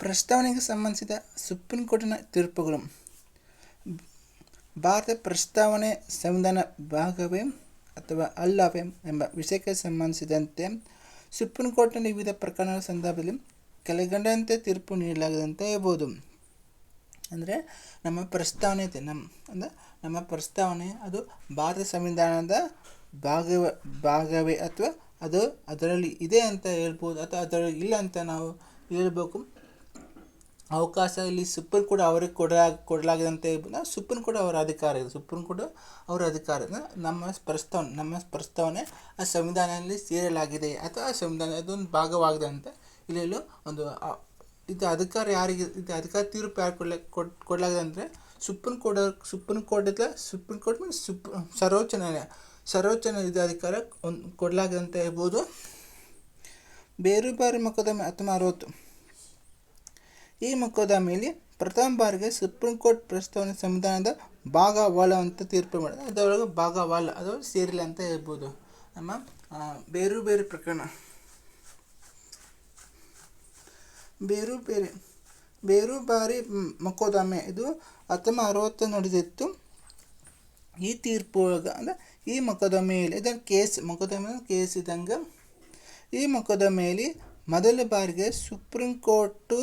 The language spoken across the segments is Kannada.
ಪ್ರಸ್ತಾವನೆಗೆ ಸಂಬಂಧಿಸಿದ ಸುಪ್ರೀಂ ಕೋರ್ಟಿನ ತೀರ್ಪುಗಳು. ಭಾರತ ಪ್ರಸ್ತಾವನೆ ಸಂವಿಧಾನ ಭಾಗವೇ ಅಥವಾ ಅಲ್ಲವೇ ಎಂಬ ವಿಷಯಕ್ಕೆ ಸಂಬಂಧಿಸಿದಂತೆ ಸುಪ್ರೀಂ ಕೋರ್ಟ್ನ ವಿವಿಧ ಪ್ರಕರಣಗಳ ಸಂದರ್ಭದಲ್ಲಿ ಕೆಳಗಂಡಂತೆ ತೀರ್ಪು ನೀಡಲಾಗದಂತೆ ಹೇಳ್ಬೋದು. ಅಂದರೆ ನಮ್ಮ ಪ್ರಸ್ತಾವನೆ ಇದೆ. ನಮ್ಮ ಅಂದರೆ ನಮ್ಮ ಪ್ರಸ್ತಾವನೆ ಅದು ಭಾರತ ಸಂವಿಧಾನದ ಭಾಗವ ಭಾಗವೇ ಅಥವಾ ಅದು ಅದರಲ್ಲಿ ಇದೆ ಅಂತ ಹೇಳ್ಬೋದು. ಅಥವಾ ಅದರಲ್ಲಿ ಇಲ್ಲ ಅಂತ ನಾವು ಹೇಳ್ಬೇಕು. ಅವಕಾಶ ಇಲ್ಲಿ ಸುಪ್ರೀಂ ಕೋರ್ಟ್ ಅವರಿಗೆ ಕೊಡಲಾಗ ಕೊಡಲಾಗಿದೆ ಅಂತ ಹೇಳ್ಬೋದು ಸುಪ್ರೀಂ ಕೋರ್ಟ್ ಅವರ ಅಧಿಕಾರ ಇದೆ ಸುಪ್ರೀಂ ಕೋರ್ಟ್ ಅವರ ಅಧಿಕಾರ. ನಮ್ಮ ಪ್ರಸ್ತಾವನೆ ನಮ್ಮ ಪ್ರಸ್ತಾವನೆ ಆ ಸಂವಿಧಾನದಲ್ಲಿ ಸೇರಲಾಗಿದೆ ಅಥವಾ ಆ ಸಂವಿಧಾನ ಅದೊಂದು ಭಾಗವಾಗಿದೆ ಅಂತ ಇಲ್ಲಿ ಒಂದು ಇದು ಅಧಿಕಾರ ಯಾರಿಗೆ, ಇದು ಅಧಿಕಾರ ತೀರ್ಪು ಯಾರು ಕೊಡ್ಲ, ಕೊಡ್, ಕೊಡಲಾಗಿದೆ ಅಂದರೆ ಸುಪ್ರೀಂ ಕೋರ್ಟ್ ಸುಪ್ರೀಂ ಕೋರ್ಟ್ ಇಲ್ಲ ಸುಪ್ರೀಂ ಕೋರ್ಟ್ ಮೀನ್ಸ್ ಸುಪ್, ಸರ್ವೋಚ್ಚ ನ್ಯಾಯಾಲಯ ಸರ್ವೋಚ್ಚ ನ್ಯಾಯಾಲಯದ ಅಧಿಕಾರ ಒಂದು ಕೊಡಲಾಗಿದೆ ಅಂತ ಹೇಳ್ಬೋದು ಬೇರೆ ಬಾರಿ ಮೊಕದ್ದಮೆ ಹತ್ತೊಂಬತ್ತು ಅರವತ್ತು ಈ ಮೊಕದ್ದಮೆಯಲ್ಲಿ ಪ್ರಥಮ ಬಾರಿಗೆ ಸುಪ್ರೀಂ ಕೋರ್ಟ್ ಪ್ರಸ್ತಾವನೆ ಸಂವಿಧಾನದ ಭಾಗವಾಲ ಅಂತ ತೀರ್ಪು ಮಾಡಿದೆ. ಅದರೊಳಗೆ ಭಾಗವಾಲ ಅದು ಸೇರಿಲ್ಲ ಅಂತ ಹೇಳ್ಬೋದು. ನಮ್ಮ ಬೇರು ಬೇರೆ ಪ್ರಕರಣ. ಬೇರು ಬೇರೆ, ಬೇರು ಬಾರಿ ಮೊಕ್ಕೋದಾಮೆ ಇದು ಹತ್ತೊಂಬತ್ತು ಅರವತ್ತು ನಡೆದಿತ್ತು. ಈ ತೀರ್ಪು ಒಳಗೆ, ಅಂದರೆ ಈ ಮೊಕದ್ದಮೆಯಲ್ಲಿ ಇದನ್ನು ಕೇಸ್ ಮೊಕದ್ದಮೆ ಕೇಸ್ ಇದ್ದಂಗೆ. ಈ ಮೊಕದ್ದಮೆಯಲ್ಲಿ ಮೊದಲ ಬಾರಿಗೆ ಸುಪ್ರೀಂ ಕೋರ್ಟು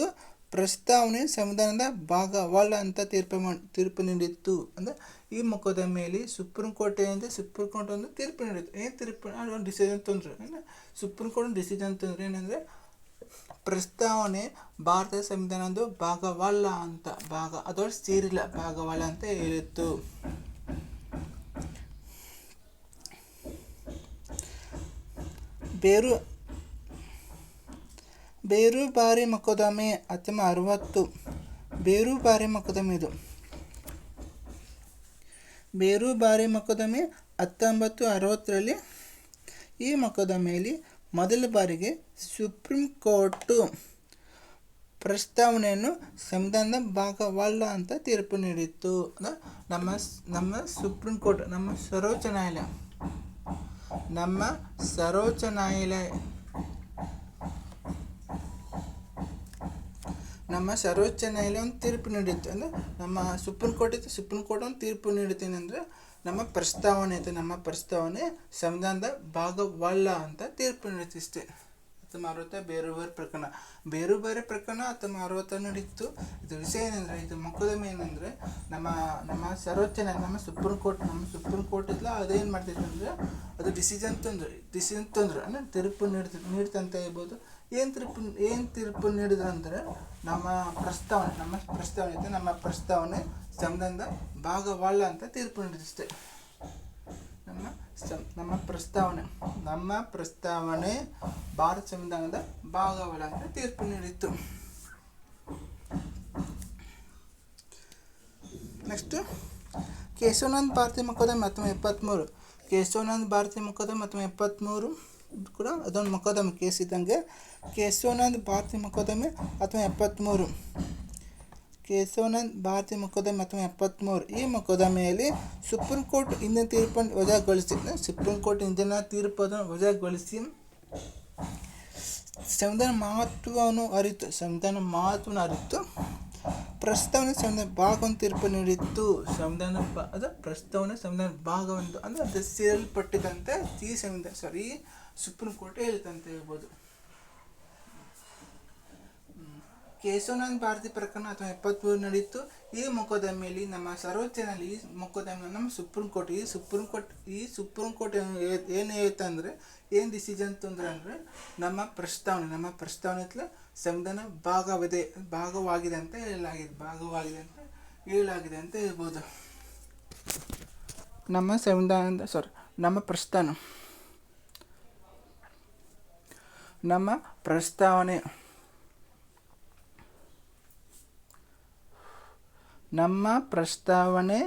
ಪ್ರಸ್ತಾವನೆ ಸಂವಿಧಾನದ ಭಾಗವಲ್ಲ ಅಂತ ತೀರ್ಪು ಮಾಡಿ, ತೀರ್ಪು ನೀಡಿತ್ತು. ಅಂದರೆ ಈ ಮೊಕದ್ದಮೆಯಲ್ಲಿ ಸುಪ್ರೀಂ ಕೋರ್ಟ್ ಏನಿದೆ ಸುಪ್ರೀಂ ಕೋರ್ಟ್ ಒಂದು ತೀರ್ಪು ನೀಡಿತ್ತು. ಏನು ತೀರ್ಪು? ಒಂದು ಡಿಸಿಷನ್ ತಂದರು. ಅಂದರೆ ಸುಪ್ರೀಂ ಕೋರ್ಟ್ ಡಿಸಿಷನ್ ತಂದ್ರೆ ಏನಂದರೆ ಪ್ರಸ್ತಾವನೆ ಭಾರತದ ಸಂವಿಧಾನದ ಭಾಗವಲ್ಲ ಅಂತ, ಭಾಗ ಅದರೊಳಗೆ ಸೇರಿಲ್ಲ ಭಾಗವಲ್ಲ ಅಂತ ಹೇಳಿತ್ತು. ಬೇರು ಬೇರು ಬಾರಿ ಮೊಕದ್ದಮೆ ಹತ್ತೊಂಬತ್ತು ಅರವತ್ತು. ಬೇರು ಬಾರಿ ಮೊಕದ್ದಮೆ ಇದು. ಬೇರು ಬಾರಿ ಮೊಕದ್ದಮೆ ಹತ್ತೊಂಬತ್ತು ಅರವತ್ತರಲ್ಲಿ ಈ ಮೊಕದ್ದಮೆಯಲ್ಲಿ ಮೊದಲ ಬಾರಿಗೆ ಸುಪ್ರೀಂ ಕೋರ್ಟು ಪ್ರಸ್ತಾವನೆಯನ್ನು ಸಂವಿಧಾನದ ಭಾಗವಲ್ಲ ಅಂತ ತೀರ್ಪು ನೀಡಿತ್ತು. ನಮ್ಮ ನಮ್ಮ ಸುಪ್ರೀಂ ಕೋರ್ಟ್, ನಮ್ಮ ಸರ್ವೋಚ್ಚ ನ್ಯಾಯಾಲಯ. ನಮ್ಮ ಸರ್ವೋಚ್ಚ ನ್ಯಾಯಾಲಯ ನಮ್ಮ ಸರ್ವೋಚ್ಚ ನ್ಯಾಯಾಲಯ ಒಂದು ತೀರ್ಪು ನೀಡುತ್ತೆ. ಅಂದರೆ ನಮ್ಮ ಸುಪ್ರೀಂ ಕೋರ್ಟ್ ಇತ್ತು. ಸುಪ್ರೀಂ ಕೋರ್ಟ್ ಒಂದು ತೀರ್ಪು ಅಂದರೆ ನಮ್ಮ ಪ್ರಸ್ತಾವನೆ ಐತೆ ನಮ್ಮ ಪ್ರಸ್ತಾವನೆ ಸಂವಿಧಾನದ ಭಾಗವಲ್ಲ ಅಂತ ತೀರ್ಪು ನೀಡುತ್ತೆ. ಇಷ್ಟೇ ಹತ್ತೊಂಬತ್ತು ಅರವತ್ತ ಬೇರೆ ಬೇರೆ ಪ್ರಕರಣ. ಬೇರೆ ಬೇರೆ ಪ್ರಕರಣ ಹತ್ತೊಂಬತ್ತು ಅರವತ್ತ ನಡೀತು. ಇದು ವಿಷಯ ಏನಂದರೆ, ಇದು ಮೊಕದ್ದಮೆ ಏನಂದರೆ, ನಮ್ಮ ನಮ್ಮ ಸರ್ವೋಚ್ಚ ನಮ್ಮ ಸುಪ್ರೀಂ ಕೋರ್ಟ್, ನಮ್ಮ ಸುಪ್ರೀಂ ಕೋರ್ಟ್ ಇಲ್ಲ ಅದೇನು ಮಾಡ್ತೈತೆ ಅಂದರೆ, ಅದು ಡಿಸಿಷನ್ ತೊಂದರೆ ಡಿಸಿಷನ್ ತೊಂದರೆ, ಅಂದರೆ ತೀರ್ಪು ನೀಡ್ತ, ನೀಡ್ತಂತ ಹೇಳ್ಬೋದು. ಏನು ತೀರ್ಪು ಏನು ತೀರ್ಪು ನೀಡಿದ್ರು ಅಂದರೆ ನಮ್ಮ ಪ್ರಸ್ತಾವನೆ ನಮ್ಮ ಪ್ರಸ್ತಾವನೆ ಇದೆ ನಮ್ಮ ಪ್ರಸ್ತಾವನೆ ಸಂಬಂಧ ಭಾಗವಲ್ಲ ಅಂತ ತೀರ್ಪು ನೀಡಿದಷ್ಟೇ. ನಮ್ಮ ನಮ್ಮ ಪ್ರಸ್ತಾವನೆ ನಮ್ಮ ಪ್ರಸ್ತಾವನೆ ಭಾರತ ಸಂವಿಧಾನದ ಭಾಗವಲ್ಲ ಅಂತ ತೀರ್ಪು ನೀಡಿತ್ತು. ನೆಕ್ಸ್ಟು ಕೇಶವಾನಂದ್ ಭಾರತಿ ಮುಖದ ಹತ್ತೊಂಬತ್ತು ಎಪ್ಪತ್ತ್ಮೂರು ಕೇಶವನಂದ್ ಭಾರತಿ ಮುಖದ ಹತ್ತೊಂಬತ್ತು ಎಪ್ಪತ್ತ್ಮೂರು ಇದು ಕೂಡ ಅದೊಂದು ಮೊಕದ್ದಮೆ, ಕೇಸ್ ಇದ್ದಂಗೆ. ಕೇಶವಾನಂದ್ ಭಾರತಿ ಮೊಕದ್ದಮೆ ಅಥವಾ ಎಪ್ಪತ್ತ್ಮೂರು ಕೇಶವಾನಂದ್ ಭಾರತಿ ಮೊಕದ್ದಮೆ ಅಥವಾ ಎಪ್ಪತ್ತ್ಮೂರು ಈ ಮೊಕದ್ದಮೆಯಲ್ಲಿ ಸುಪ್ರೀಂ ಕೋರ್ಟ್ ಇಂದಿನ ತೀರ್ಪನ್ನು ವಜಾಗೊಳಿಸಿ ಸುಪ್ರೀಂ ಕೋರ್ಟ್ ಇಂದಿನ ತೀರ್ಪನ್ನು ವಜಾಗೊಳಿಸಿ ಸಂವಿಧಾನ ಮಹತ್ವವನ್ನು ಅರಿತು ಸಂವಿಧಾನ ಮಹತ್ವವನ್ನು ಅರಿತು ಪ್ರಸ್ತಾವನೆ ಸಂವಿಧಾನ ಭಾಗವನ್ನು ತೀರ್ಪು ನೀಡಿತ್ತು. ಸಂವಿಧಾನ ಬ ಅದು ಪ್ರಸ್ತಾವನೆ ಸಂವಿಧಾನ ಭಾಗವೊಂದು ಅಂದರೆ ಅದು ಸೇರಲ್ಪಟ್ಟಿದಂತೆ ಈ ಸಂವಿಧಾನ ಸಾರಿ ಸುಪ್ರೀಂ ಕೋರ್ಟ್ ಹೇಳ್ತಂತ ಹೇಳ್ಬೋದು. ಕೇಶವನಂದ್ ಭಾರತಿ ಪ್ರಕರಣ ಅಥವಾ ಎಪ್ಪತ್ಮೂರು ನಡೆಯಿತು ಈ ಮೊಕದ್ದಮೆಯಲ್ಲಿ ನಮ್ಮ ಸರ್ವೋಚ್ಚ ಈ ಮೊಕದ್ದಮೆ ನಮ್ಮ ಸುಪ್ರೀಂ ಕೋರ್ಟ್, ಈ ಸುಪ್ರೀಂ ಕೋರ್ಟ್, ಈ ಸುಪ್ರೀಂ ಕೋರ್ಟ್ ಏನು ಹೇಳುತ್ತೆ ಅಂದರೆ, ಏನು ಡಿಸಿಷನ್ ತೊಂದರೆ ಅಂದರೆ, ನಮ್ಮ ಪ್ರಸ್ತಾವನೆ ನಮ್ಮ ಪ್ರಸ್ತಾವನೆ ಸಂವಿಧಾನ ಭಾಗವಿದೆ, ಭಾಗವಾಗಿದೆ ಅಂತ ಹೇಳಲಾಗಿದೆ, ಭಾಗವಾಗಿದೆ ಅಂತ ಹೇಳಲಾಗಿದೆ ಅಂತ ಹೇಳ್ಬೋದು. ನಮ್ಮ ಸಂವಿಧಾನದ ಸಾರಿ ನಮ್ಮ ಪ್ರಸ್ಥಾನ. ನಮ್ಮ ಪ್ರಸ್ತಾವನೆ. ನಮ್ಮ ಪ್ರಸ್ತಾವನೆ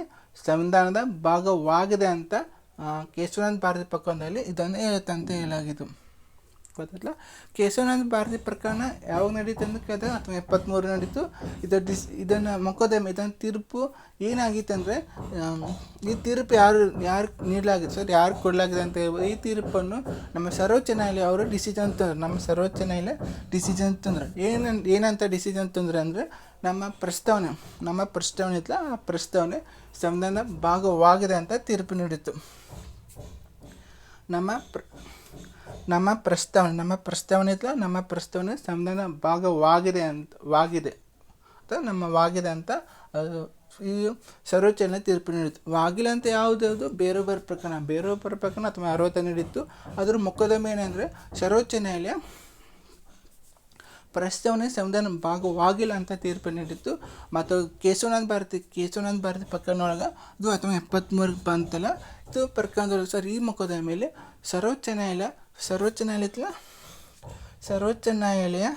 ಸಂವಿಧಾನದ ಭಾಗವಾಗಿದೆ ಅಂತ ಕೇಶವನಾಥ್ ಭಾರತಿ ಪಕ್ಕದಲ್ಲಿ ಇದನ್ನು ಹೇಳುತ್ತಂತೆ ಹೇಳಲಾಗಿತ್ತು ಇಪ್ಪತ್ತಲ್ಲ ಕೇಶವನಂದ ಭಾರತಿ ಪ್ರಕರಣ ಯಾವಾಗ ನಡೀತು ಅಂತ ಕೇಳಿದಾಗ ಅಥವಾ ಎಪ್ಪತ್ತ್ಮೂರು ನಡೀತು. ಇದರ ಡಿಸ್, ಇದನ್ನು ಮೊಕದ್ದಮೆ, ಇದನ್ನು ತೀರ್ಪು ಏನಾಗಿತ್ತು ಅಂದರೆ ಈ ತೀರ್ಪು ಯಾರು ಯಾರು ನೀಡಲಾಗಿದೆ, ಸರ್, ಯಾರು ಕೊಡಲಾಗಿದೆ ಅಂತ ಹೇಳ್ಬೋದು. ಈ ತೀರ್ಪನ್ನು ನಮ್ಮ ಸರ್ವೋಚ್ಚ ನ್ಯಾಯಾಲಯ ಅವರು ಡಿಸಿಷನ್ ತಂದ್ರು ನಮ್ಮ ಸರ್ವೋಚ್ಚ ನ್ಯಾಯಾಲಯ ಡಿಸಿಷನ್ ತಂದ್ರೆ. ಏನಂತ ಏನಂತ ಡಿಸಿಷನ್ ತಂದ್ರೆ ಅಂದರೆ, ನಮ್ಮ ಪ್ರಸ್ತಾವನೆ ನಮ್ಮ ಪ್ರಸ್ತಾವನೆ ಇತ್ತಲ್ಲ, ಆ ಪ್ರಸ್ತಾವನೆ ಸಂವಿಧಾನ ಭಾಗವಾಗಿದೆ ಅಂತ ತೀರ್ಪು ನೀಡಿತ್ತು. ನಮ್ಮ ನಮ್ಮ ಪ್ರಸ್ತಾವನೆ ನಮ್ಮ ಪ್ರಸ್ತಾವನೆ ಇತ್ತಲ್ಲ ನಮ್ಮ ಪ್ರಸ್ತಾವನೆ ಸಂವಿಧಾನ ಭಾಗವಾಗಿದೆ ಅಂತ, ವಾಗಿದೆ. ಅಂತ ನಮ್ಮ ವಾಗಿದೆ ಅಂತ ಈ ಸರ್ವೋಚ್ಚ ತೀರ್ಪು ನೀಡಿತ್ತು. ವಾಗಿಲ್ಲ ಅಂತ ಯಾವುದು ಯಾವುದು ಬೇರೊಬ್ಬರ ಪ್ರಕರಣ ಬೇರೊಬ್ಬರ ಪ್ರಕರಣ ಅಥವಾ ಅರವತ್ತ ನೀಡಿತ್ತು. ಅದರ ಮೊಕದ್ದಮೆ ಏನಂದರೆ ಸರ್ವೋಚ್ಚ ನ್ಯಾಯಾಲಯ ಪ್ರಸ್ತಾವನೆ ಸಂವಿಧಾನ ಭಾಗವಾಗಿಲ್ಲ ಅಂತ ತೀರ್ಪು ನೀಡಿತ್ತು. ಮತ್ತು ಕೇಶವನಾಥ್ ಭಾರತಿ ಕೇಶವನಾಥ್ ಭಾರತಿ ಪ್ರಕರಣದೊಳಗೆ ಅದು ಅಥವಾ ಎಪ್ಪತ್ತ್ಮೂರಕ್ಕೆ ಬಂತಲ್ಲ. ಇದು ಪ್ರಕರಣದೊಳಗೆ ಸರ್ ಈ ಮೊಕದ ಮೇಲೆ ಸರ್ವೋಚ್ಚ ನ್ಯಾಯಾಲಯ ಸರ್ವೋಚ್ಚ ನ್ಯಾಯಾಲಯ ಇತ್ತಲ್ಲ ಸರ್ವೋಚ್ಚ ನ್ಯಾಯಾಲಯ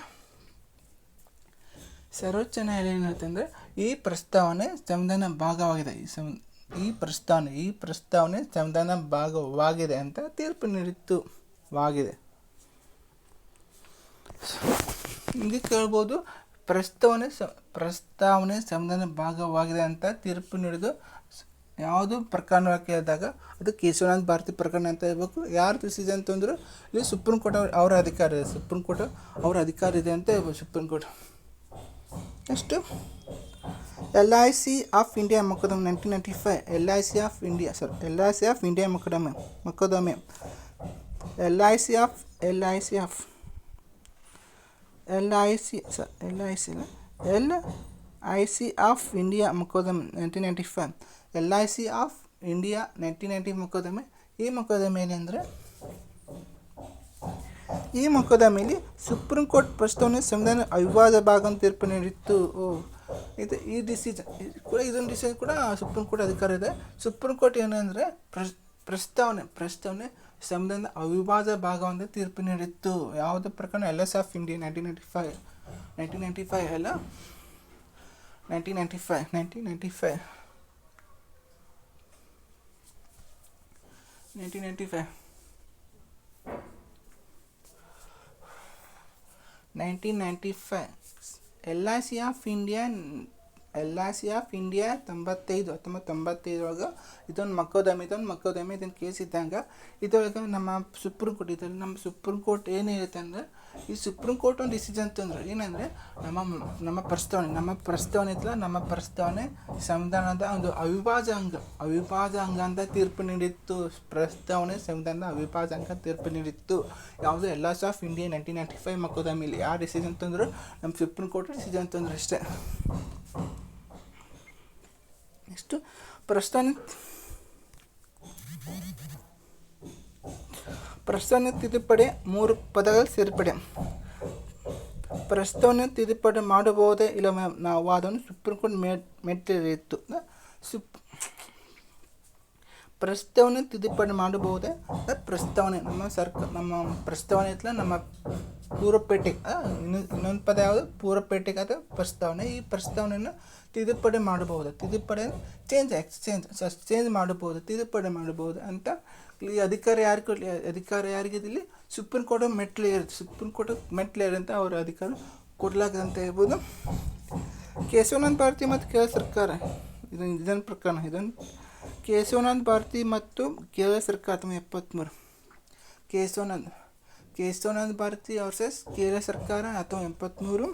ಸರ್ವೋಚ್ಚ ನ್ಯಾಯಾಲಯ ಏನಂತಂದರೆ ಈ ಪ್ರಸ್ತಾವನೆ ಸಂವಿಧಾನ ಭಾಗವಾಗಿದೆ. ಈ ಸಂ ಈ ಪ್ರಸ್ತಾವನೆ ಈ ಪ್ರಸ್ತಾವನೆ ಸಂವಿಧಾನ ಭಾಗವಾಗಿದೆ ಅಂತ ತೀರ್ಪು ನೀಡಿತ್ತು ವಾಗಿದೆ ಹಿಂಗೆ ಕೇಳ್ಬೋದು, ಪ್ರಸ್ತಾವನೆ ಪ್ರಸ್ತಾವನೆ ಸಂವಿಧಾನ ಭಾಗವಾಗಿದೆ ಅಂತ ತೀರ್ಪು ನೀಡಿದು ಯಾವುದು ಪ್ರಕರಣ ಕೇಳಿದಾಗ ಅದು ಕೇಶವನಾಥ್ ಭಾರತಿ ಪ್ರಕರಣ ಅಂತ ಹೇಳ್ಬೇಕು. ಯಾರು ಡಿಸಿಷನ್ ಅಂತಂದ್ರೆ ಇಲ್ಲಿ ಸುಪ್ರೀಂ ಕೋರ್ಟ್ ಅವ್ರ ಅವರ ಅಧಿಕಾರ ಇದೆ. ಸುಪ್ರೀಂ ಕೋರ್ಟ್ ಅವರ ಅಧಿಕಾರ ಇದೆ ಅಂತ ಹೇಳ್ಬೋದು Supreme Court. Next, L I C of India ಮೊಕದಮ್ nineteen ninety five. L I C of India sir L I C of India ಮೊಕದಮೆ ಮೊಕದಮೆ L I C of, L I C of. L I C sir L I C L I C of India ಮೊಕದ್ದಮೆ nineteen ninety five L I C of India nineteen ninety ಮೊಕದ್ದಮೆ ಈ ಮೊಕದ್ದಮೆಯಲ್ಲಿ ಅಂದರೆ, ಈ ಮೊಕದ್ದಮೆಯಲ್ಲಿ ಸುಪ್ರೀಂ ಕೋರ್ಟ್ ಪ್ರಸ್ತಾವನೆ ಸಂವಿಧಾನ ಅವಿವಾದ ಭಾಗ ತೀರ್ಪು ನೀಡಿತ್ತು. ಇದು ಈ ಡಿಸಿಷನ್ ಕೂಡ ಇದೊಂದು ಡಿಸಿಷನ್ ಕೂಡ ಸುಪ್ರೀಂ ಕೋರ್ಟ್ ಅಧಿಕಾರ ಇದೆ. ಸುಪ್ರೀಂ ಕೋರ್ಟ್ ಏನಂದರೆ ಪ್ರಸ್ತಾವನೆ ಪ್ರಸ್ತಾವನೆ ಸಂವಿಧಾನದ ಅವಿಭಾಜ್ಯ ಭಾಗವಂತ ತೀರ್ಪು ನೀಡಿತ್ತು. ಯಾವುದೇ ಪ್ರಕಾರ L S of India nineteen ninety five nineteen ninety five ಎಲ್ಲ 1995 1995 1995 1995 LIC of India ninety five nineteen ninety five L I C of India ತೊಂಬತ್ತೈದು ಹತ್ತೊಂಬತ್ತು ತೊಂಬತ್ತೈದರೊಳಗೆ ಇದೊಂದು ಮಕ್ಕೋದಮಿ ಇದೊಂದು ಮಕ್ಕೋದಮಿ ಇದನ್ನು ಕೇಸ್ ಇದ್ದಂಗೆ. ಇದ್ರೊಳಗೆ ನಮ್ಮ ಸುಪ್ರೀಂ ಕೋರ್ಟ್ ಇದ್ರಲ್ಲಿ ನಮ್ಮ ಸುಪ್ರೀಂ ಕೋರ್ಟ್ ಏನು ಹೇಳುತ್ತೆ ಅಂದರೆ, ಈ ಸುಪ್ರೀಂ ಕೋರ್ಟ್ ಒಂದು ಡಿಸಿಷನ್ ತಂದ್ರೆ. ಏನಂದರೆ, ನಮ್ಮ ನಮ್ಮ ಪ್ರಸ್ತಾವನೆ ನಮ್ಮ ಪ್ರಸ್ತಾವನೆ ಇತ್ತಲ್ಲ, ನಮ್ಮ ಪ್ರಸ್ತಾವನೆ ಸಂವಿಧಾನದ ಒಂದು ಅವಿಭಾಜ್ಯ ಅಂಗ ಅವಿಭಾಜ್ಯ ಅಂಗ ಅಂತ ತೀರ್ಪು ನೀಡಿತ್ತು. ಪ್ರಸ್ತಾವನೆ ಸಂವಿಧಾನದ ಅವಿಭಾಜ್ಯ ಅಂಗ ತೀರ್ಪು ನೀಡಿತ್ತು. ಯಾವುದು L S of India nineteen ninety five ಮಕ್ಕೋದಮಿಲಿ ಯಾವ ಡಿಸಿಷನ್ ತಂದ್ರು, ನಮ್ಮ ಸುಪ್ರೀಂ ಕೋರ್ಟ್ ಡಿಸಿಷನ್ ತಂದ್ರು ಅಷ್ಟೇ. ನೆಕ್ಸ್ಟು ಪ್ರಸ್ಥಾನಿತ್ ಪ್ರಸ್ತಾವನೆ ತಿದ್ದುಪಡಿ ಮೂರು ಪದಗಳ ಸೇರ್ಪಡೆ. ಪ್ರಸ್ತಾವನೆ ತಿದ್ದುಪಡಿ ಮಾಡಬಹುದೇ ಇಲ್ಲ ನಾವು ವಾದವನ್ನು ಸುಪ್ರೀಂ ಕೋರ್ಟ್ ಮೇಟ್ ಮೆಟ್ಟಿರಿತ್ತು ಸುಪ್ ಪ್ರಸ್ತಾವನೆ ತಿದ್ದುಪಡಿ ಮಾಡಬಹುದೇ ಪ್ರಸ್ತಾವನೆ ನಮ್ಮ ಸರ್ಕ ನಮ್ಮ ಪ್ರಸ್ತಾವನೆ ಇತ್ತಲ್ಲ, ನಮ್ಮ ಪೂರ್ವಪೇಟೆ ಇನ್ನೊಂದು ಇನ್ನೊಂದು ಪದ ಯಾವುದು? ಪೂರ್ವಪೇಟೆ ಅದು ಪ್ರಸ್ತಾವನೆ. ಈ ಪ್ರಸ್ತಾವನೆಯನ್ನು ತಿದ್ದುಪಡಿ ಮಾಡಬಹುದು. ತಿದ್ದುಪಡಿ ಚೇಂಜ್ ಎಕ್ಸ್ಚೇಂಜ್ ಚೇಂಜ್ ಮಾಡಬಹುದು, ತಿದ್ದುಪಡಿ ಮಾಡಬಹುದು ಅಂತ ಈ ಅಧಿಕಾರ ಯಾರು ಅಧಿಕಾರ ಯಾರಿಗಿದೆ ಇಲ್ಲಿ ಸುಪ್ರೀಂ ಕೋರ್ಟ್ ಮೆಟ್ಲು ಇರುತ್ತೆ ಸುಪ್ರೀಂ ಕೋರ್ಟ್ ಮೆಟ್ಲು ಅಂತ ಅವರ ಅಧಿಕಾರ ಕೊಡ್ಲಾಗಿದೆ ಅಂತ ಹೇಳ್ಬೋದು. ಕೇಶವನಂದ್ ಭಾರತಿ ಮತ್ತು ಕೇರಳ ಸರ್ಕಾರ. ಇದನ್ನು ಇದನ್ನು ಪ್ರಕರಣ. ಇದನ್ನು ಕೇಶವನಂದ್ ಭಾರತಿ ಮತ್ತು ಕೇರಳ ಸರ್ಕಾರ ತಮ್ಮ ಎಪ್ಪತ್ತ್ಮೂರು ಕೇಶವನಂದ್. ಕೇಶವನಂದ್ ಭಾರತಿ ವರ್ಸಸ್ ಕೇರಳ ಸರ್ಕಾರ ಅಥವಾ ಎಂಬತ್ತ್ಮೂರು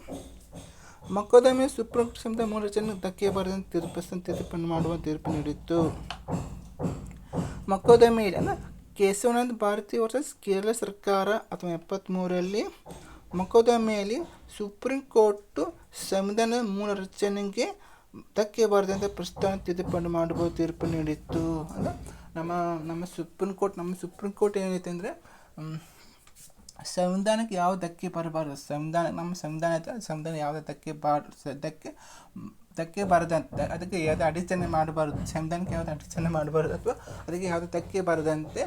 ಮೊಕದ್ದಮೆ ಸುಪ್ರೀಂ ಕೋರ್ಟ್ ಸಮಿತಿ ಮೂರು ಧಕ್ಕೆ ಬರೆದಂತೆ ತೀರ್ಪು ತೀರ್ಪನ್ನು ಮಾಡುವ ತೀರ್ಪು ನೀಡಿತ್ತು ಮೊಕದ್ದಮೆ ಇಲ್ಲ ಕೇಸವನಂದ್ ಭಾರತಿ ವರ್ಸಸ್ ಕೇರಳ ಸರ್ಕಾರ ಅಥವಾ ಎಪ್ಪತ್ತ್ಮೂರರಲ್ಲಿ ಮೊಕದ್ದಮೆಯಲ್ಲಿ ಸುಪ್ರೀಂ ಕೋರ್ಟು ಸಂವಿಧಾನದ ಮೂಲ ರಚನೆಗೆ ಧಕ್ಕೆ ಬಾರದಂತೆ ಪ್ರಸ್ತಾವ ತಿದ್ದುಪಡಿ ಮಾಡಬಹುದು ತೀರ್ಪು ನೀಡಿತ್ತು ಅಂದರೆ ನಮ್ಮ ನಮ್ಮ ಸುಪ್ರೀಂ ಕೋರ್ಟ್ ನಮ್ಮ ಸುಪ್ರೀಂ ಕೋರ್ಟ್ ಏನೈತೆ ಅಂದರೆ ಸಂವಿಧಾನಕ್ಕೆ ಯಾವ ಧಕ್ಕೆ ಬರಬಾರ್ದು. ಸಂವಿಧಾನ, ನಮ್ಮ ಸಂವಿಧಾನ ಸಂವಿಧಾನ ಯಾವುದೇ ಧಕ್ಕೆ ಬಾರ್, ಧಕ್ಕೆ ಧಕ್ಕೆ ಬಾರದಂತೆ ಅದಕ್ಕೆ ಯಾವುದೇ ಅಡಚಣೆ ಮಾಡಬಾರ್ದು. ಸಂವಿಧಾನಕ್ಕೆ ಯಾವುದೇ ಅಡಚಣೆ ಮಾಡಬಾರ್ದು ಅಥವಾ ಅದಕ್ಕೆ ಯಾವುದೇ ಧಕ್ಕೆ ಬಾರದಂತೆ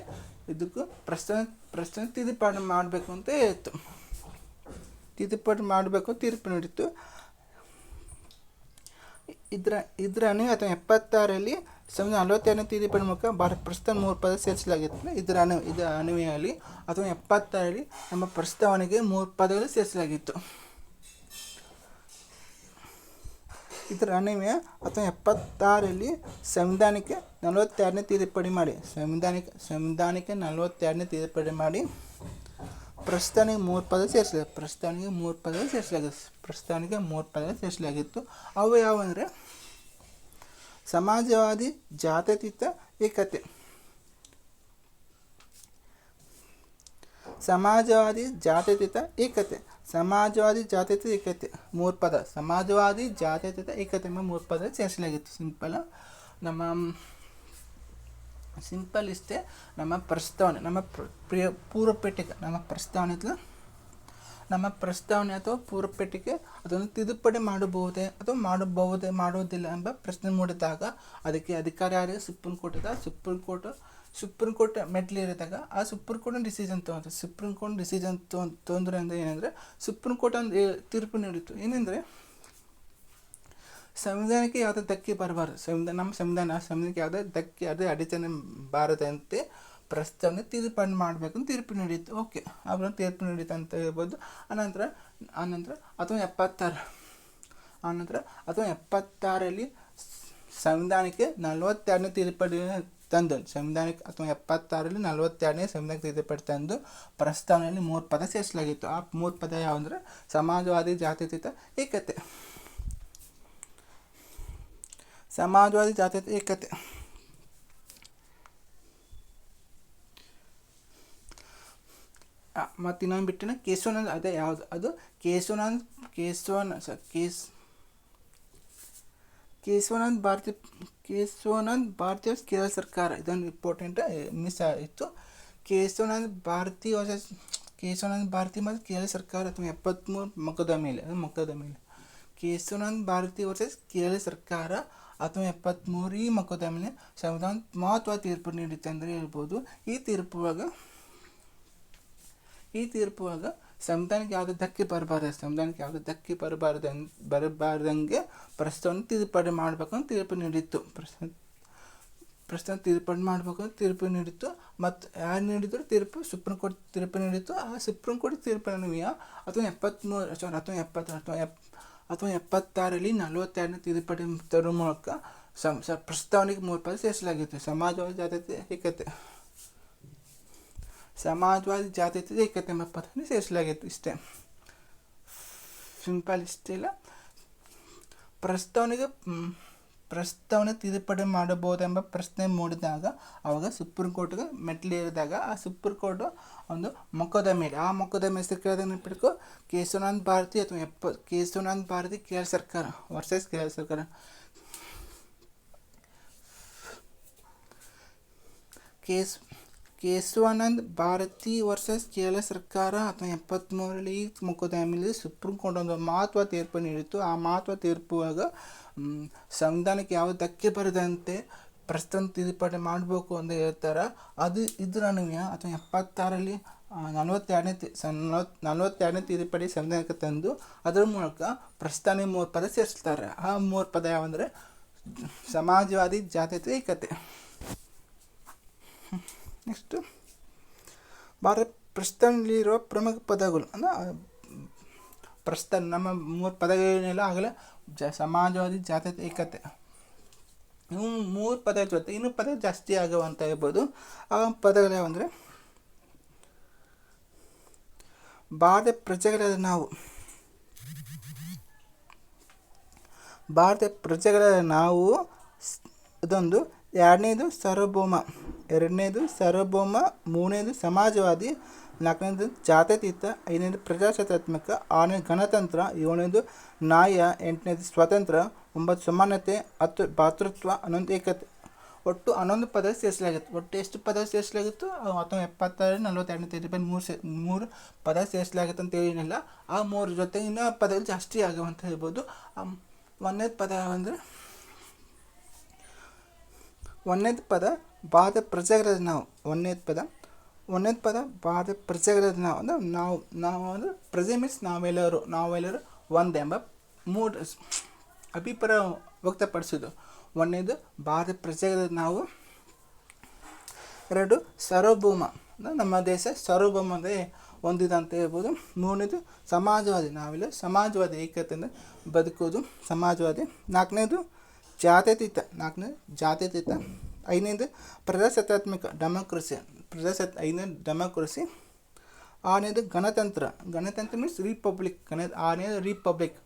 ಇದಕ್ಕೂ ಪ್ರಶ್ನ ಪ್ರಶ್ನೆ ತಿದ್ದುಪಾಡು ಮಾಡಬೇಕು ಅಂತ ಇತ್ತು ತಿದ್ದುಪಾಡು ಮಾಡಬೇಕು ತೀರ್ಪು ನೀಡಿತ್ತು. ಇದರ ಇದರನ್ನು ಅಥವಾ ಎಪ್ಪತ್ತಾರರಲ್ಲಿ ಸಂವಿಧಾನ ನಲವತ್ತೆರಡನೇ ತಿದ್ದುಪಡಿ ಮೂಲಕ ಭಾರತ ಪ್ರಸ್ತುತ ಮೂರು ಪದ ಸೇರಿಸಲಾಗಿತ್ತು ಇದರ ಅನು ಇದರ ಅನ್ವಯಲ್ಲಿ ಅಥವಾ ಎಪ್ಪತ್ತರಲ್ಲಿ ನಮ್ಮ ಪ್ರಸ್ತಾವನೆಗೆ ಮೂರು ಪದಗಳು ಸೇರಿಸಲಾಗಿತ್ತು. ಇದರ ಅನ್ವಯ ಅಥವಾ ಎಪ್ಪತ್ತಾರಲ್ಲಿ ಸಂವಿಧಾನಕ್ಕೆ ನಲವತ್ತೆರಡನೇ ತಿದ್ದುಪಡಿ ಮಾಡಿ. ಸಂವಿಧಾನಿಕ ಸಂವಿಧಾನಕ್ಕೆ ನಲವತ್ತೆರಡನೇ ತಿದ್ದುಪಡಿ ಮಾಡಿ. ಪ್ರಸ್ತಾವನೆಗೆ ಮೂರು ಪದ ಸೇರಿಸಲಾಗಿದೆ ಪ್ರಸ್ತಾವನೆಗೆ ಮೂರು ಪದ ಸೇರಿಸಲಾಗಿದೆ ಪ್ರಸ್ತಾವನೆಗೆ ಮೂರು ಪದ ಸೇರಿಸಲಾಗಿತ್ತು. ಅವು ಯಾವಂದರೆ ಸಮಾಜವಾದಿ, ಜಾತ್ಯತೀತ ಏಕತೆ. ಸಮಾಜವಾದಿ, ಜಾತ್ಯತೀತ ಏಕತೆ. ಸಮಾಜವಾದಿ, ಜಾತ್ಯತೀತ ಏಕತೆ. ಮೂರು ಪದ. ಸಮಾಜವಾದಿ, ಜಾತ್ಯತೀತ ಏಕತೆ ಎಂಬ ಮೂರು ಪದ ಸೇರಿಸಲಾಗಿತ್ತು. ಸಿಂಪಲ್. ನಮ್ಮ ಸಿಂಪಲ್ ಇಷ್ಟೇ ನಮ್ಮ ಪ್ರಸ್ತಾವನೆ, ನಮ್ಮ ಪ್ರ- ಪ್ರಿಯ ಪೂರ್ವ ಪೆಟ್ಟಿಗೆ ನಮ್ಮ ಪ್ರಸ್ತಾವನೆ ನಮ್ಮ ಪ್ರಸ್ತಾವನೆ ಅಥವಾ ಪೂರ್ವ ಪೆಟ್ಟಿಗೆ ಅದನ್ನು ತಿದ್ದುಪಡಿ ಮಾಡಬಹುದೇ ಅಥವಾ ಮಾಡಬಹುದೇ ಮಾಡುವುದಿಲ್ಲ ಎಂಬ ಪ್ರಶ್ನೆ ಮೂಡಿದಾಗ ಅದಕ್ಕೆ ಅಧಿಕಾರ ಯಾರಿಗೆ ಸುಪ್ರೀಂ ಕೋರ್ಟ್ ಇದೆ ಸುಪ್ರೀಂ ಕೋರ್ಟ್ ಸುಪ್ರೀಂ ಕೋರ್ಟ್ ಮೆಟ್ಲಿರಿದಾಗ ಆ ಸುಪ್ರೀಂ ಕೋರ್ಟ್ ಡಿಸಿಷನ್ ತೊಗೊಂತಾರೆ ಸುಪ್ರೀಂ ಕೋರ್ಟ್ ಡಿಸಿಷನ್ ತೊಂದರೆ ಅಂದರೆ ಏನಂದರೆ ಸುಪ್ರೀಂ ಕೋರ್ಟ್ ಒಂದು ತೀರ್ಪು ನೀಡಿತ್ತು. ಏನೆಂದರೆ ಸಂವಿಧಾನಕ್ಕೆ ಯಾವುದೇ ಧಕ್ಕೆ ಬರಬಾರ್ದು. ಸಂವಿಧಾನ, ನಮ್ಮ ಸಂವಿಧಾನ, ಸಂವಿಧಾನಕ್ಕೆ ಯಾವುದೇ ಧಕ್ಕೆ, ಯಾವುದೇ ಅಡಚಣೆ ಬಾರದಂತೆ ಪ್ರಸ್ತಾವನೆ ತೀರ್ಪನ್ನು ಮಾಡಬೇಕು ಅಂತ ತೀರ್ಪು ನಡೀತು. ಓಕೆ ಅವ್ರ ತೀರ್ಪು ನಡೀತು ಅಂತ ಹೇಳ್ಬೋದು. ಆನಂತರ ಆನಂತರ ಅಥವಾ ಎಪ್ಪತ್ತಾರು. ಆನಂತರ ಅಥವಾ ಎಪ್ಪತ್ತಾರಲ್ಲಿ ಸಂವಿಧಾನಕ್ಕೆ ನಲವತ್ತೆರಡನೇ ತೀರ್ಪಡಿ ತಂದು, ಸಂವಿಧಾನಕ್ಕೆ ಅಥವಾ ಎಪ್ಪತ್ತಾರಲ್ಲಿ ನಲವತ್ತೆರಡನೇ ಸಂವಿಧಾನಕ್ಕೆ ತಿದ್ದುಪಡಿ ತಂದು ಪ್ರಸ್ತಾವನೆಯಲ್ಲಿ ಮೂರು ಪದ ಸೇರಿಸಲಾಗಿತ್ತು. ಆ ಮೂರು ಪದ ಯಾವಂದರೆ ಸಮಾಜವಾದಿ, ಜಾತ್ಯತೀತ, ಏಕತೆ. ಸಮಾಜವಾದಿ, ಜಾತ್ಯತೀತ, ಏಕತೆ. ಮತ್ತು ಇನ್ನೊಂದು ಬಿಟ್ಟಿನ ಕೇಶವಾನಂದ್ ಅದೇ ಯಾವುದು? ಅದು ಕೇಶವಾನಂದ್ ಕೇಶವನ ಸರ್ ಕೇಸ್ ಕೇಶವಾನಂದ್ ಭಾರತಿ ಕೇಶವಾನಂದ್ ಭಾರತೀಯ ಕೇರಳ ಸರ್ಕಾರ. ಇದೊಂದು ಇಂಪಾರ್ಟೆಂಟ್ ಮಿಸ್ ಆಯಿತು ಕೇಶವಾನಂದ್ ಭಾರತೀಯ ವರ್ಸಸ್ ಕೇಶವಾನಂದ್ ಭಾರತಿ ಮತ್ತು ಕೇರಳ ಸರ್ಕಾರ ಅಥವಾ ಎಪ್ಪತ್ತ್ಮೂರು ಮಕ್ಕದ ಮೇಲೆ, ಅದು ಮಕ್ಕದ ಮೇಲೆ. ಕೇಶವಾನಂದ್ ಭಾರತಿ ವರ್ಸಸ್ ಕೇರಳ ಸರ್ಕಾರ ಅಥವಾ ಎಪ್ಪತ್ತ್ಮೂರು ಈ ಮಕ್ಕದ ಮೇಲೆ ಸಂವಿಧಾನ ಮಹತ್ವ ತೀರ್ಪು ನೀಡುತ್ತೆ ಅಂದರೆ ಹೇಳ್ಬೋದು. ಈ ತೀರ್ಪುವಾಗ ಈ ತೀರ್ಪುವಾಗ ಸಂವಿಧಾನಕ್ಕೆ ಯಾವುದೇ ಧಕ್ಕೆ ಬರಬಾರ್ದು, ಸಂವಿಧಾನಕ್ಕೆ ಯಾವುದೇ ಧಕ್ಕೆ ಬರಬಾರ್ದು ಬರಬಾರ್ದಂಗೆ ಪ್ರಸ್ತಾವನೆ ತಿದ್ದುಪಡಿ ಮಾಡಬೇಕು ಅಂತ ತೀರ್ಪು ನೀಡಿತ್ತು. ಪ್ರಸ್ತುತ ಪ್ರಸ್ತಾವ ತಿದ್ದುಪಡಿ ಮಾಡಬೇಕು ಅಂತ ತೀರ್ಪು ನೀಡಿತ್ತು. ಮತ್ತು ಯಾರು ನೀಡಿದ್ರು ತೀರ್ಪು? ಸುಪ್ರೀಂ ಕೋರ್ಟ್ ತೀರ್ಪು ನೀಡಿತ್ತು. ಆ ಸುಪ್ರೀಂ ಕೋರ್ಟ್ ತೀರ್ಪು ಅನ್ವಯ ಅಥವಾ ಎಪ್ಪತ್ತ್ಮೂರು ಸಾರಿ ಅಥವಾ ಎಪ್ಪತ್ತು, ಅಥವಾ ಎಪ್, ಅಥವಾ ಎಪ್ಪತ್ತಾರಲ್ಲಿ ನಲವತ್ತೆರಡನೇ ತಿದ್ದುಪಡಿ ತರುವ ಮೂಲಕ ಸಂ, ಸ, ಪ್ರಸ್ತಾವನೆಗೆ ಮೂರು ಪದ ಸೇರಿಸಲಾಗಿತ್ತು. ಸಮಾಜವಾದ ಜಾತ್ಯತೆ ಏಕತೆ. ಸಮಾಜವಾದಿ ಜಾತ್ಯತೆ ಏಕತೆ ಎಂಬ ಪದವನ್ನು ಸೇರಿಸಲಾಗಿತ್ತು ಇಷ್ಟೇ. ಸಿಂಪಲ್ ಇಷ್ಟಿಲ್ಲ ಪ್ರಸ್ತಾವನೆಗೆ ಮ್, ಪ್ರಸ್ತಾವನೆ ತಿದ್ದುಪಡಿ ಮಾಡಬಹುದೆಂಬ ಪ್ರಶ್ನೆ ಮೂಡಿದಾಗ ಅವಾಗ ಸುಪ್ರೀಂ ಕೋರ್ಟ್ಗೆ ಮೆಟ್ಲೇರಿದಾಗ ಆ ಸುಪ್ರೀಂ ಕೋರ್ಟ್ ಒಂದು ಮೊಕದ್ದಮೆ ಆ ಮೊಕದ್ದಮೆ ಹೆಸರು ಕೇಳಿದಾಗ ನೆನಪಿಟ್ಕೋ ಭಾರತಿ ಅಥವಾ ಎಪ್ಪ ಕೇಶವನಂದ್ ಭಾರತಿ ಕೇರಳ ಸರ್ಕಾರ ವರ್ಸಸ್ ಕೇರಳ ಸರ್ಕಾರ. ಕೇಸ್ ಕೇಶವಾನಂದ್ ಭಾರತಿ ವರ್ಸಸ್ ಕೇರಳ ಸರ್ಕಾರ ಅಥವಾ ಎಪ್ಪತ್ತ್ಮೂರರಲ್ಲಿ ಮೊಕದ್ದಮೆಯಲ್ಲಿ ಸುಪ್ರೀಂ ಕೋರ್ಟ್ ಒಂದು ಮಹತ್ವ ತೀರ್ಪು ನೀಡಿತ್ತು. ಆ ಮಹತ್ವ ತೀರ್ಪುವಾಗ ಸಂವಿಧಾನಕ್ಕೆ ಯಾವ ಧಕ್ಕೆ ಬರದಂತೆ ಪ್ರಸ್ತುತ ತಿದ್ದುಪಡಿ ಮಾಡಬೇಕು ಅಂತ ಹೇಳ್ತಾರೆ. ಅದು ಇದರ ನನಗೆ ಅಥವಾ ಎಪ್ಪತ್ತಾರಲ್ಲಿ ನಲವತ್ತೆರಡನೇ ತಿ, ಸ ನಲವತ್ತೆರಡನೇ ತಿದ್ದುಪಡಿ ಸಂವಿಧಾನಕ್ಕೆ ತಂದು ಅದರ ಮೂಲಕ ಪ್ರಸ್ತಾವನೆ ಮೂರು ಪದ ಸೇರಿಸ್ತಾರೆ. ಆ ಮೂರು ಪದ ಯಾವಂದರೆ, ಸಮಾಜವಾದಿ ಜಾತ್ಯತೆ ಏಕತೆ. ನೆಕ್ಸ್ಟು. ಭಾರತ ಪ್ರಸ್ತಾವನೆಯಲ್ಲಿರುವ ಪ್ರಮುಖ ಪದಗಳು, ಅಂದರೆ ಪ್ರಸ್ತ ನಮ್ಮ ಮೂರು ಪದಗಳೇನೆಲ್ಲ ಆಗಲೇ ಜ, ಸಮಾಜವಾದಿ ಜಾತ್ಯತೆ ಏಕತೆ. ಇವು ಮೂರು ಪದ ಜೊತೆ ಇನ್ನೂ ಪದ ಜಾಸ್ತಿ ಆಗವ ಅಂತ ಹೇಳ್ಬೋದು. ಆ ಪದಗಳು ಯಾವಂದರೆ, ಭಾರತ ಪ್ರಜೆಗಳಾದ ನಾವು. ಭಾರತ ಪ್ರಜೆಗಳಾದ ನಾವು ಇದೊಂದು, ಎರಡನೇದು, ಸಾರ್ವಭೌಮ. ಎರಡನೇದು ಸಾರ್ವಭೌಮ, ಮೂರನೇದು ಸಮಾಜವಾದಿ, ನಾಲ್ಕನೇದು ಜಾತ್ಯತೀತ, ಐದನೇದು ಪ್ರಜಾಸತ್ತಾತ್ಮಕ ಆರನೇದು ಗಣತಂತ್ರ, ಏಳನೇದು ನ್ಯಾಯ, ಎಂಟನೇದು ಸ್ವಾತಂತ್ರ್ಯ, ಒಂಬತ್ತು ಸಮಾನತೆ, ಹತ್ತು ಭಾತೃತ್ವ, ಹನ್ನೊಂದು ಏಕತೆ. ಒಟ್ಟು ಹನ್ನೊಂದು ಪದ ಸೇರಿಸಲಾಗಿತ್ತು. ಒಟ್ಟು ಎಷ್ಟು ಪದ ಸೇರಿಸಲಾಗಿತ್ತು? ಹತ್ತೊಂಬತ್ತು ಎಪ್ಪತ್ತಾರು ನಲವತ್ತೆರಡನೇ ತಿದ್ದುಪಡಿ ಮೂರು ಸೇ ಮೂರು ಪದ ಸೇರಿಸಲಾಗಿತ್ತು ಅಂತ ಏನಿಲ್ಲ ಆ ಮೂರು ಜೊತೆ ಇನ್ನೂ ಪದಗಳು ಜಾಸ್ತಿ ಆಗ್ಯಾವ ಅಂತ ಹೇಳ್ಬೋದು. ಒಂದನೇದು ಪದ ಅಂದರೆ, ಒಂದನೇದು ಪದ ಭಾರತ ಪ್ರಜೆಗಳ ನಾವು ಒಂದನೇ ಪದ ಒಂದನೇ ಪದ ಭಾರತ ಪ್ರಜೆಗಳ ನಾವು ಅಂದರೆ ನಾವು ನಾವು ಅಂದರೆ ಪ್ರಜೆ ಮೀನ್ಸ್ ನಾವೆಲ್ಲರೂ ನಾವೆಲ್ಲರೂ ಮೂರು ಸ್- ಅಭಿಪ್ರಾಯ ವ್ಯಕ್ತಪಡಿಸೋದು ಒಂದನೇದು ಭಾರತ ಪ್ರಜೆಗಳು ನಾವು. ಎರಡು ಸಾರ್ವಭೌಮ, ಅಂದ್ರೆ ನಮ್ಮ ದೇಶ ಸಾರ್ವಭೌಮತೆ ಹೊಂದಿದೆ ಅಂತ ಹೇಳ್ಬೋದು ಮೂರನೇದು ಸಮಾಜವಾದಿ ನಾವೆಲ್ಲ ಸಮಾಜವಾದಿ ಏಕತೆಯಿಂದ ಬದುಕೋದು ಸಮಾಜವಾದಿ. ನಾಲ್ಕನೇದು ಜಾತ್ಯತೀತ ನಾಲ್ಕನೇದು ಜಾತ್ಯತೀತ. ಐದನೇದು ಪ್ರಜಾಸತ್ತಾತ್ಮಕ ಡೆಮೋಕ್ರಸಿ, ಪ್ರಜಾಸತ್ ಐದನೇದು ಡೆಮೋಕ್ರಸಿ. ಆರನೇದು ಗಣತಂತ್ರ ಗಣತಂತ್ರ ಮೀನ್ಸ್ ರಿಪಬ್ಲಿಕ್ ಗಣ, ಆರನೇದು ರಿಪಬ್ಲಿಕ್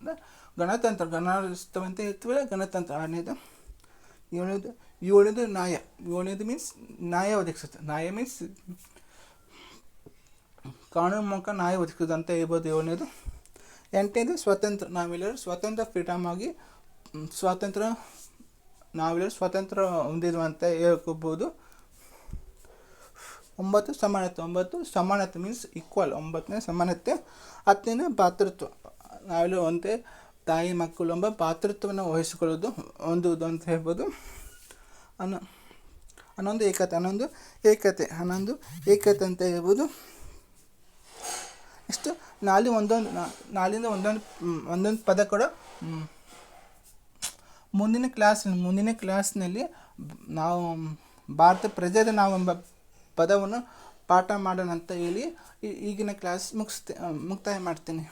ಗಣತಂತ್ರ ಗಣರಾಜ್ಯ ಅಂತ ಗಣತಂತ್ರ. ಆರನೇದು, ಏಳನೇದು ಏಳನೇದು ನ್ಯಾಯ. ಏಳನೇದು ಮೀನ್ಸ್ ನ್ಯಾಯ ಒದಗಿಸುತ್ತೆ ನ್ಯಾಯ ಮೀನ್ಸ್ ಕಾನೂನು ಮೂಲಕ ನ್ಯಾಯ ಒದಗಿಸೋದು ಅಂತ ಹೇಳ್ಬೋದು ಏಳನೇದು. ಎಂಟನೇದು ಸ್ವಾತಂತ್ರ್ಯ ನಾವೆಲ್ಲರೂ ಸ್ವತಂತ್ರ ಫ್ರೀಡಮ್ ಆಗಿ ಸ್ವಾತಂತ್ರ್ಯ ನಾವೆಲ್ಲರೂ ಸ್ವತಂತ್ರ ಹೊಂದಿದ್ವು ಅಂತ ಹೇಳ್ಕೋಬೋದು. ಒಂಬತ್ತು ಸಮಾನತೆ ಒಂಬತ್ತು ಸಮಾನತೆ ಮೀನ್ಸ್ ಈಕ್ವಲ್ ಒಂಬತ್ತನೇ ಸಮಾನತೆ, ಹತ್ತನೇ ಪಾತೃತ್ವ. ನಾವೆಲ್ಲೂ ಒಂದೇ ತಾಯಿ, ಮಕ್ಕಳು ಎಂಬ ಪಾತೃತ್ವವನ್ನು ವಹಿಸಿಕೊಳ್ಳೋದು, ಹೊಂದುವುದು ಅಂತ ಹೇಳ್ಬೋದು. ಹನ್ನೊ ಹನ್ನೊಂದು ಏಕತೆ ಹನ್ನೊಂದು ಏಕತೆ ಹನ್ನೊಂದು ಏಕತೆ ಅಂತ ಹೇಳ್ಬೋದು. ಇಷ್ಟು ನಾಲಿ ಒಂದೊಂದು ನಾಲಿಂದ ಒಂದೊಂದು ಒಂದೊಂದು ಪದ ಕೂಡ ಮುಂದಿನ ಕ್ಲಾಸ್ ಮುಂದಿನ ಕ್ಲಾಸ್ನಲ್ಲಿ ನಾವು ಭಾರತ ಪ್ರಜೆದ ನಾವು ಎಂಬ ಪದವನ್ನು ಪಾಠ ಮಾಡೋಣ ಅಂತ ಹೇಳಿ ಈಗಿನ ಕ್ಲಾಸ್ ಮುಗಿಸ್ತೆ, ಮುಕ್ತಾಯ ಮಾಡ್ತೀನಿ.